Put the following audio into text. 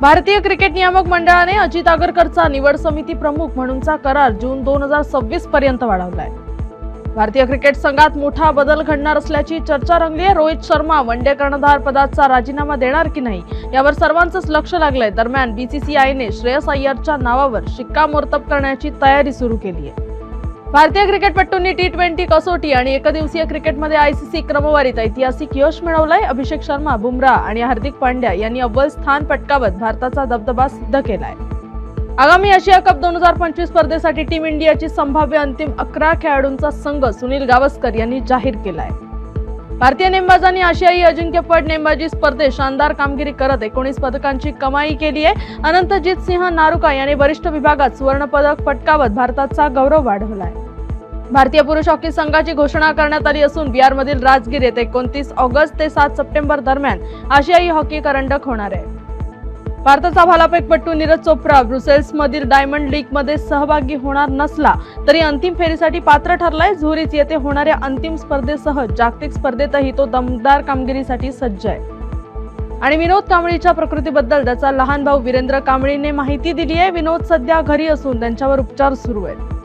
भारतीय क्रिकेट नियामक मंडळाने अजित आगरकरचा निवड समिती प्रमुख म्हणूनचा करार जून दोन हजार सव्वीस पर्यंत वाढवलाय. भारतीय क्रिकेट संघात मोठा बदल घडणार असल्याची चर्चा रंगली आहे रोहित शर्मा वनडे कर्णधार पदाचा राजीनामा देणार की नाही यावर सर्वांचंच लक्ष लागलंय. दरम्यान बीसीसीआयने श्रेयस अय्यरच्या नावावर शिक्कामोर्तब करण्याची तयारी सुरू केली आहे भारतीय क्रिकेटपटूंनी टी ट्वेंटी कसोटी आणि एकदिवसीय क्रिकेटमध्ये आयसीसी क्रमवारीत ऐतिहासिक यश मिळवलंय. अभिषेक शर्मा बुमराह आणि हार्दिक पांड्या यांनी अव्वल स्थान पटकावत भारताचा दबदबा सिद्ध केलाय. आगामी आशिया कप दोन हजार पंचवीस स्पर्धेसाठी टीम इंडियाची संभाव्य अंतिम अकरा खेळाडूंचा संघ सुनील गावस्कर यांनी जाहीर केलाय. भारतीय नेमबाजांनी आशियाई अजिंक्यपद नेमबाजी स्पर्धेत शानदार कामगिरी करत एकोणीस पदकांची कमाई केली आहे. अनंतजित सिंह नारुका याने वरिष्ठ विभागात सुवर्णपदक पटकावत भारताचा गौरव वाढवलाय. भारतीय पुरुष हॉकी संघाची घोषणा करण्यात आली असून बिहारमधील राजगीर येथे एकोणतीस ऑगस्ट ते सात सप्टेंबर दरम्यान आशियाई हॉकी करंडक होणार आहे. भारताचा भालाफेकपटू नीरज चोप्रा ब्रुसेल्समधील डायमंड लीगमध्ये सहभागी होणार नसला तरी अंतिम फेरीसाठी पात्र ठरलाय. झुरिच येथे होणाऱ्या अंतिम स्पर्धेसह जागतिक स्पर्धेतही तो दमदार कामगिरीसाठी सज्ज आहे. आणि विनोद कांबळीच्या प्रकृतीबद्दल त्याचा लहान भाऊ वीरेंद्र कांबळीने माहिती दिली आहे. विनोद सध्या घरी असून त्यांच्यावर उपचार सुरू आहेत.